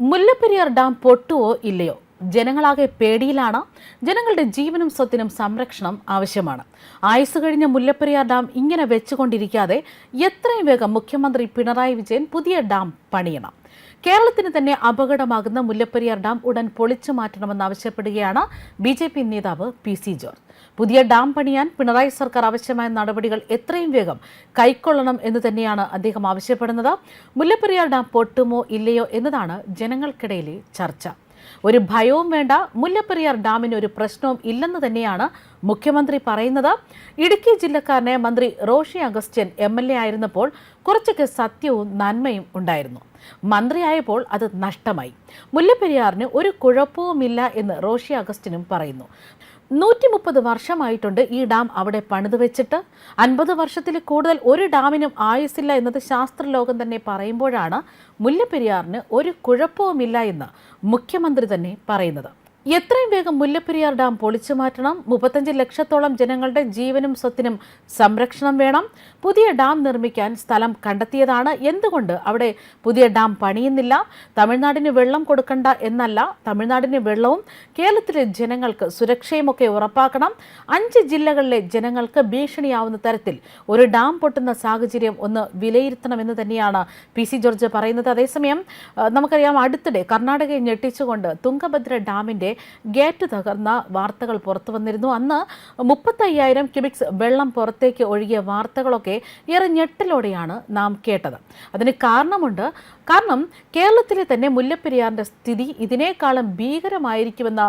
Mullaperiyar dam പൊട്ടുവോ ഇല്ലയോ? ജനങ്ങളാകെ പേടിയിലാണ്. ജനങ്ങളുടെ ജീവനും സ്വത്തിനും സംരക്ഷണം ആവശ്യമാണ്. ആയുസ് കഴിഞ്ഞ മുല്ലപ്പെരിയാർ ഡാം ഇങ്ങനെ വെച്ചുകൊണ്ടിരിക്കാതെ എത്രയും വേഗം മുഖ്യമന്ത്രി പിണറായി വിജയൻ പുതിയ ഡാം പണിയണം. കേരളത്തിന് തന്നെ അപകടമാകുന്ന മുല്ലപ്പെരിയാർ ഡാം ഉടൻ പൊളിച്ചു മാറ്റണമെന്നാവശ്യപ്പെടുകയാണ് ബി ജെ പി നേതാവ് പി സി ജോർജ്. പുതിയ ഡാം പണിയാൻ പിണറായി സർക്കാർ ആവശ്യമായ നടപടികൾ എത്രയും വേഗം കൈക്കൊള്ളണം എന്ന് തന്നെയാണ് അദ്ദേഹം ആവശ്യപ്പെടുന്നത്. മുല്ലപ്പെരിയാർ ഡാം പൊട്ടുമോ ഇല്ലയോ എന്നതാണ് ജനങ്ങൾക്കിടയിലെ ചർച്ച. ഒരു ഭയവും വേണ്ട. മുല്ലപ്പെരിയാർ ഡാമിന് ഒരു പ്രശ്നവും ഇല്ലെന്ന് തന്നെയാണ് മുഖ്യമന്ത്രി പറയുന്നത്. ഇടുക്കി ജില്ലക്കാരനെ മന്ത്രി Roshi Augustine M L A ആയിരുന്നപ്പോൾ കുറച്ചൊക്കെ സത്യവും നന്മയും ഉണ്ടായിരുന്നു. മന്ത്രിയായപ്പോൾ അത് നഷ്ടമായി. മുല്ലപ്പെരിയാറിന് ഒരു കുഴപ്പവുമില്ല എന്ന് റോഷി അഗസ്റ്റിനും പറയുന്നു. നൂറ്റി മുപ്പത് വർഷമായിട്ടുണ്ട് ഈ ഡാം അവിടെ പണിതു വെച്ചിട്ട്. അൻപത് വർഷത്തിൽ കൂടുതൽ ഒരു ഡാമിനും ആയുസില്ല എന്നത് ശാസ്ത്രലോകം തന്നെ പറയുമ്പോഴാണ് മുല്ലപ്പെരിയാറിന് ഒരു കുഴപ്പവുമില്ല എന്ന് മുഖ്യമന്ത്രി തന്നെ പറയുന്നത്. എത്രയും വേഗം മുല്ലപ്പെരിയാർ ഡാം പൊളിച്ചു മാറ്റണം. മുപ്പത്തഞ്ച് ലക്ഷത്തോളം ജനങ്ങളുടെ ജീവനും സ്വത്തിനും സംരക്ഷണം വേണം. പുതിയ ഡാം നിർമ്മിക്കാൻ സ്ഥലം കണ്ടെത്തിയതാണ്. എന്തുകൊണ്ട് അവിടെ പുതിയ ഡാം പണിയുന്നില്ല? തമിഴ്നാടിന് വെള്ളം കൊടുക്കണ്ട എന്നല്ല. തമിഴ്നാടിന് വെള്ളവും കേരളത്തിലെ ജനങ്ങൾക്ക് സുരക്ഷയുമൊക്കെ ഉറപ്പാക്കണം. അഞ്ച് ജില്ലകളിലെ ജനങ്ങൾക്ക് ഭീഷണിയാവുന്ന തരത്തിൽ ഒരു ഡാം പൊട്ടുന്ന സാഹചര്യം ഒന്ന് വിലയിരുത്തണമെന്ന് തന്നെയാണ് പി സി ജോർജ് പറയുന്നത്. അതേസമയം നമുക്കറിയാം അടുത്തിടെ കർണാടകയെ ഞെട്ടിച്ചുകൊണ്ട് തുങ്കഭദ്ര ഡാമിന്റെ ഗേറ്റ് തകർന്ന വാർത്തകൾ പുറത്തു വന്നിരുന്നു. അന്ന് മുപ്പത്തയ്യായിരം ക്യൂബിക്സ് വെള്ളം പുറത്തേക്ക് ഒഴുകിയ വാർത്തകളൊക്കെ ഏറെ ഞെട്ടലോടെയാണ് നാം കേട്ടത്. അതിന് കാരണമുണ്ട് കാരണം കേരളത്തിലെ തന്നെ മുല്ലപ്പെരിയാറിന്റെ സ്ഥിതി ഇതിനേക്കാളും ഭീകരമായിരിക്കുമെന്ന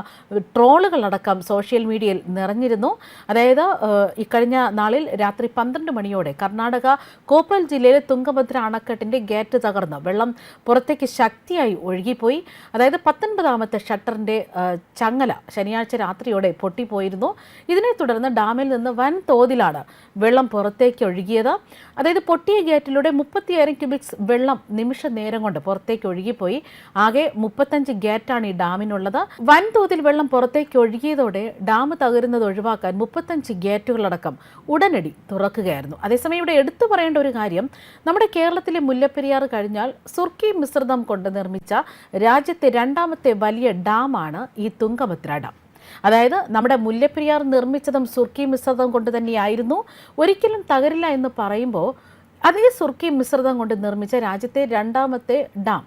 ട്രോളുകളടക്കം സോഷ്യൽ മീഡിയയിൽ നിറഞ്ഞിരുന്നു. അതായത് ഇക്കഴിഞ്ഞ നാളിൽ രാത്രി പന്ത്രണ്ട് മണിയോടെ കർണാടക കോപ്പൽ ജില്ലയിലെ തുംഗഭദ്ര അണക്കെട്ടിന്റെ ഗേറ്റ് തകർന്ന്. വെള്ളം പുറത്തേക്ക് ശക്തിയായി ഒഴുകിപ്പോയി. അതായത് പത്തൊൻപതാമത്തെ ഷട്ടറിന്റെ ചങ്ങല ശനിയാഴ്ച രാത്രിയോടെ പൊട്ടിപ്പോയിരുന്നു. ഇതിനെ തുടർന്ന് ഡാമിൽ നിന്ന് വൻ തോതിലാണ് വെള്ളം പുറത്തേക്ക് ഒഴുകിയത്. അതായത് പൊട്ടിയ ഗേറ്റിലൂടെ മുപ്പത്തിയായിരം ക്യൂബിക്സ് വെള്ളം നിമിഷ നേരം കൊണ്ട് പുറത്തേക്ക് ഒഴുകിപ്പോയി. ആകെ മുപ്പത്തഞ്ച് ഗേറ്റാണ് ഈ ഡാമിനുള്ളത്. വൻതോതിൽ വെള്ളം പുറത്തേക്ക് ഒഴുകിയതോടെ ഡാം തകരുന്നത് ഒഴിവാക്കാൻ മുപ്പത്തഞ്ച് ഗേറ്റുകളടക്കം ഉടനടി തുറക്കുകയായിരുന്നു. അതേസമയം ഇവിടെ എടുത്തു പറയേണ്ട ഒരു കാര്യം നമ്മുടെ കേരളത്തിലെ മുല്ലപ്പെരിയാർ കഴിഞ്ഞാൽ സുർക്കി മിശ്രിതം കൊണ്ട് നിർമ്മിച്ച രാജ്യത്തെ രണ്ടാമത്തെ വലിയ ഡാമാണ് ഈ തുങ്കഭദ്ര ഡാം. അതായത് നമ്മുടെ മുല്ലപ്പെരിയാർ നിർമ്മിച്ചതും സുർക്കി മിശ്രിതം കൊണ്ട് തന്നെയായിരുന്നു. ഒരിക്കലും തകരില്ല എന്ന് പറയുമ്പോൾ അതേ സുർക്കി മിശ്രിതം കൊണ്ട് നിർമ്മിച്ച രാജ്യത്തെ രണ്ടാമത്തെ ഡാം.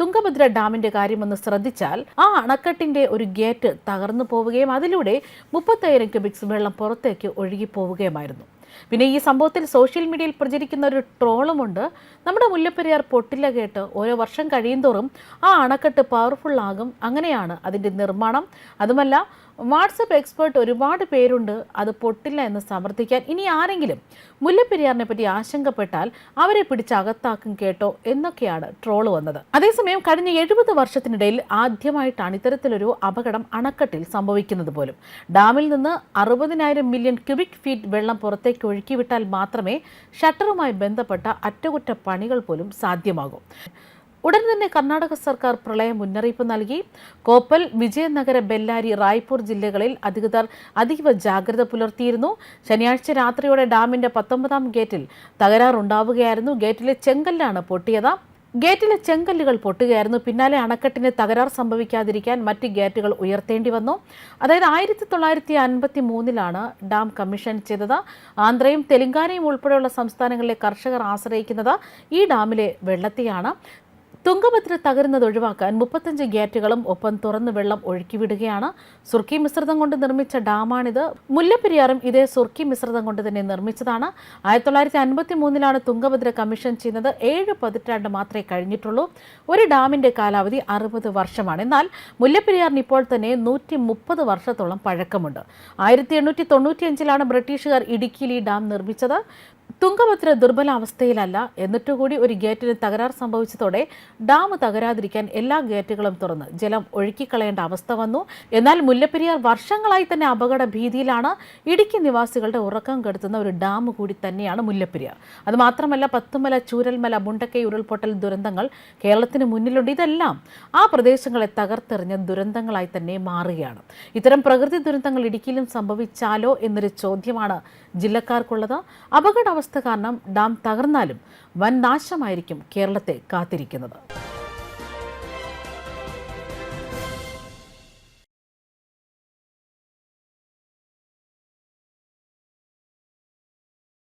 തുംഗഭദ്ര ഡാമിന്റെ കാര്യമൊന്ന് ശ്രദ്ധിച്ചാൽ ആ അണക്കെട്ടിന്റെ ഒരു ഗേറ്റ് തകർന്നു പോവുകയും അതിലൂടെ മുപ്പത്തയ്യായിരം ക്യൂബിക്സ് വെള്ളം പുറത്തേക്ക് ഒഴുകി പോവുകയുമായിരുന്നു. പിന്നെ ഈ സംഭവത്തിൽ സോഷ്യൽ മീഡിയയിൽ പ്രചരിക്കുന്ന ഒരു ട്രോളുമുണ്ട് നമ്മുടെ മുല്ലപ്പെരിയാർ പൊട്ടില്ല കേട്ട് ഓരോ വർഷം കഴിയുന്തോറും ആ അണക്കെട്ട് പവർഫുൾ ആകും. അങ്ങനെയാണ് അതിന്റെ നിർമ്മാണം. അതുമല്ല വാട്സപ്പ് എക്സ്പേർട്ട് ഒരുപാട് പേരുണ്ട്. അത് പൊട്ടില്ല എന്ന് സമർത്ഥിക്കാൻ ഇനി ആരെങ്കിലും മുല്ലപ്പെരിയാറിനെ പറ്റി ആശങ്കപ്പെട്ടാൽ അവരെ പിടിച്ച് അകത്താക്കും കേട്ടോ എന്നൊക്കെയാണ് ട്രോൾ വന്നത്. അതേസമയം കഴിഞ്ഞ എഴുപത് വർഷത്തിനിടയിൽ ആദ്യമായിട്ടാണ് ഇത്തരത്തിലൊരു അപകടം അണക്കെട്ടിൽ സംഭവിക്കുന്നത് പോലും. ഡാമിൽ നിന്ന് അറുപതിനായിരം മില്യൺ ക്യൂബിക് ഫീറ്റ് വെള്ളം പുറത്തേക്ക് ഒഴുക്കിവിട്ടാൽ മാത്രമേ ഷട്ടറുമായി ബന്ധപ്പെട്ട അറ്റകുറ്റ പണികൾ പോലും സാധ്യമാകൂ. ഉടൻ തന്നെ കർണാടക സർക്കാർ പ്രളയ മുന്നറിയിപ്പ് നൽകി. കോപ്പൽ വിജയനഗര ബെല്ലാരി റായ്പൂർ ജില്ലകളിൽ അധികൃതർ അതീവ ജാഗ്രത പുലർത്തിയിരുന്നു. ശനിയാഴ്ച രാത്രിയോടെ ഡാമിന്റെ പത്തൊമ്പതാം ഗേറ്റിൽ തകരാറുണ്ടാവുകയായിരുന്നു. ഗേറ്റിലെ ചെങ്കല്ലാണ് പൊട്ടിയത്. ഗേറ്റിലെ ചെങ്കല്ലുകൾ പൊട്ടുകയായിരുന്നു. പിന്നാലെ അണക്കെട്ടിന് തകരാർ സംഭവിക്കാതിരിക്കാൻ മറ്റ് ഗേറ്റുകൾ ഉയർത്തേണ്ടി വന്നു. അതായത് ആയിരത്തി തൊള്ളായിരത്തി അൻപത്തി മൂന്നിലാണ് ഡാം കമ്മീഷൻ ചെയ്തത്. ആന്ധ്രയും തെലങ്കാനയും ഉൾപ്പെടെയുള്ള സംസ്ഥാനങ്ങളിലെ കർഷകർ ആശ്രയിക്കുന്നത് ഈ ഡാമിലെ വെള്ളത്തെയാണ്. തുംഗഭദ്ര തകരുന്നത് ഒഴിവാക്കാൻ മുപ്പത്തഞ്ച് ഗേറ്റുകളും ഒപ്പം തുറന്ന് വെള്ളം ഒഴുക്കിവിടുകയാണ്. സുർക്കി മിശ്രിതം കൊണ്ട് നിർമ്മിച്ച ഡാമാണിത്. മുല്ലപ്പെരിയാറും ഇതേ സുർക്കി മിശ്രിതം കൊണ്ട് തന്നെ നിർമ്മിച്ചതാണ്. ആയിരത്തി തൊള്ളായിരത്തി അൻപത്തി മൂന്നിലാണ് തുങ്കഭദ്ര കമ്മീഷൻ ചെയ്യുന്നത് ഏഴ് പതിറ്റാണ്ട് മാത്രമേ കഴിഞ്ഞിട്ടുള്ളൂ. ഒരു ഡാമിന്റെ കാലാവധി അറുപത് വർഷമാണ്. എന്നാൽ മുല്ലപ്പെരിയാറിന് ഇപ്പോൾ തന്നെ നൂറ്റി മുപ്പത് വർഷത്തോളം പഴക്കമുണ്ട്. ആയിരത്തി എണ്ണൂറ്റി തൊണ്ണൂറ്റിയഞ്ചിലാണ് ബ്രിട്ടീഷുകാർ ഇടുക്കിയിൽ ഈ ഡാം നിർമ്മിച്ചത്. തുംഗഭദ്ര ദുർബലാവസ്ഥയിലല്ല. എന്നിട്ടുകൂടി ഒരു ഗേറ്റിന് തകരാർ സംഭവിച്ചതോടെ ഡാം തകരാതിരിക്കാൻ എല്ലാ ഗേറ്റുകളും തുറന്ന് ജലം ഒഴുക്കിക്കളയേണ്ട അവസ്ഥ വന്നു. എന്നാൽ മുല്ലപ്പെരിയാർ വർഷങ്ങളായി തന്നെ അപകട ഭീതിയിലാണ് ഇടുക്കി നിവാസികളുടെ ഉറക്കം കെടുത്തുന്ന ഒരു ഡാം കൂടി തന്നെയാണ് മുല്ലപ്പെരിയാർ. അതുമാത്രമല്ല പത്തുമല ചൂരൽമല മുണ്ടക്കൈ ഉരുൾപൊട്ടൽ ദുരന്തങ്ങൾ കേരളത്തിന് മുന്നിലുണ്ട്. ഇതെല്ലാം ആ പ്രദേശങ്ങളെ തകർത്തെറിഞ്ഞ ദുരന്തങ്ങളായി തന്നെ മാറുകയാണ്. ഇത്തരം പ്രകൃതി ദുരന്തങ്ങൾ ഇടുക്കിയിലും സംഭവിച്ചാലോ എന്നൊരു ചോദ്യമാണ് ജില്ലക്കാർക്കുള്ളത്. അപകടാവസ്ഥ കാരണം ഡാം തകർന്നാലും വൻ നാശമായിരിക്കും കേരളത്തെ കാത്തിരിക്കുന്നത്.